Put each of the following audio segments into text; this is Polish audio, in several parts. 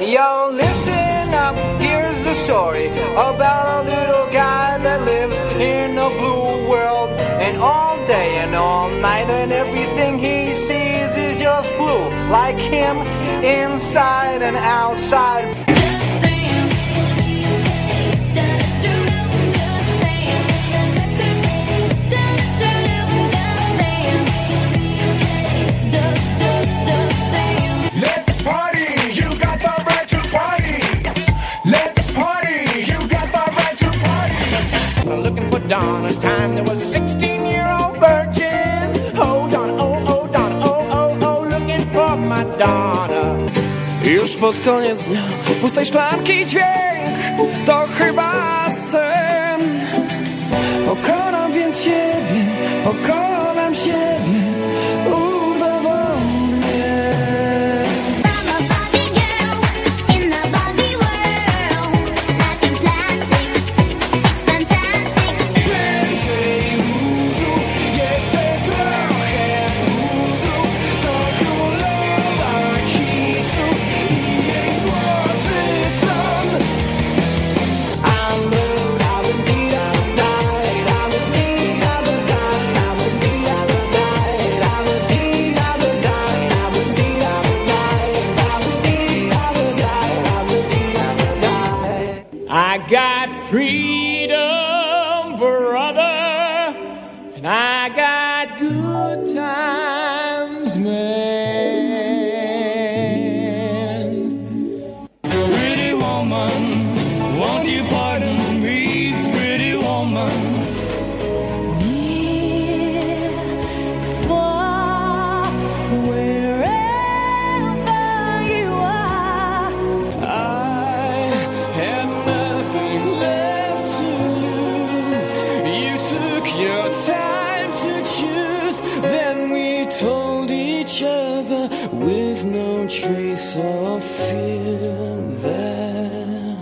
Yo, listen up, here's the story about a little guy that lives in a blue world. And all day and all night, and everything he sees is just blue. Like him, inside and outside. kochana Już pod koniec dnia Pustej szklanki dźwięk To chyba sen. Pokonam więc siebie Pokonam siebie. free. with no trace of fear there.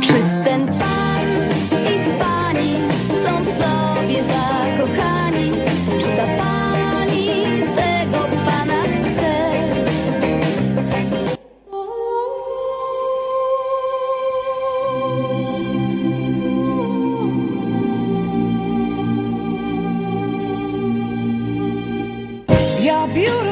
Czy ten pan i pani są w sobie zakochani? Czy ta pani tego pana chce? You're beautiful.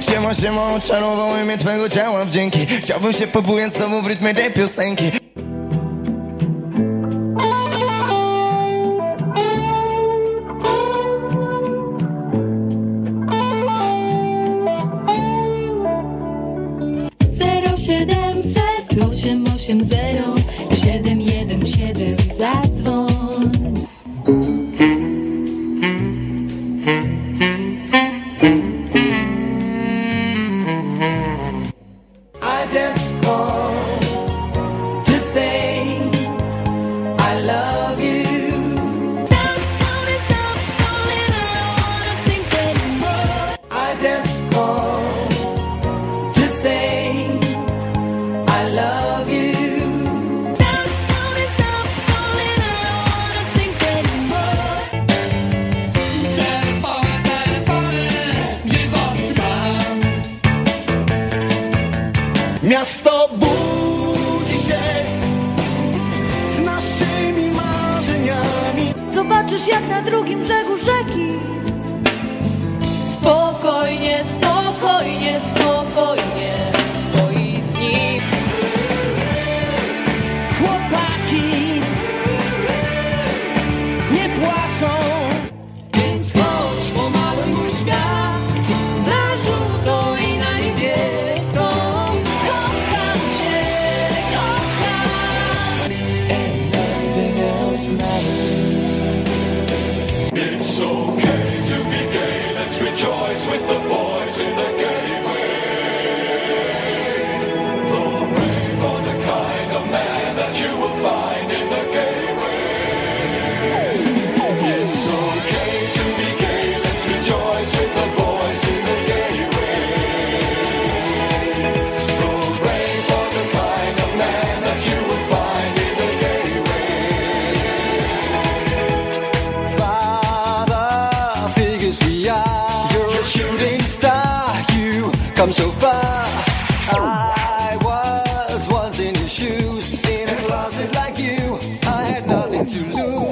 Siema, siema, oczarowały mnie twego ciała wdzięki Chciałbym się pobujać z w rytmie tej piosenki. Siedemset osiem, osiem, zero. kto budzi się z naszymi marzeniami. Zobaczysz jak na drugim brzegu rzeki spokojnie stoi. come so far. I was once in your shoes, in a closet like you. I had nothing to lose.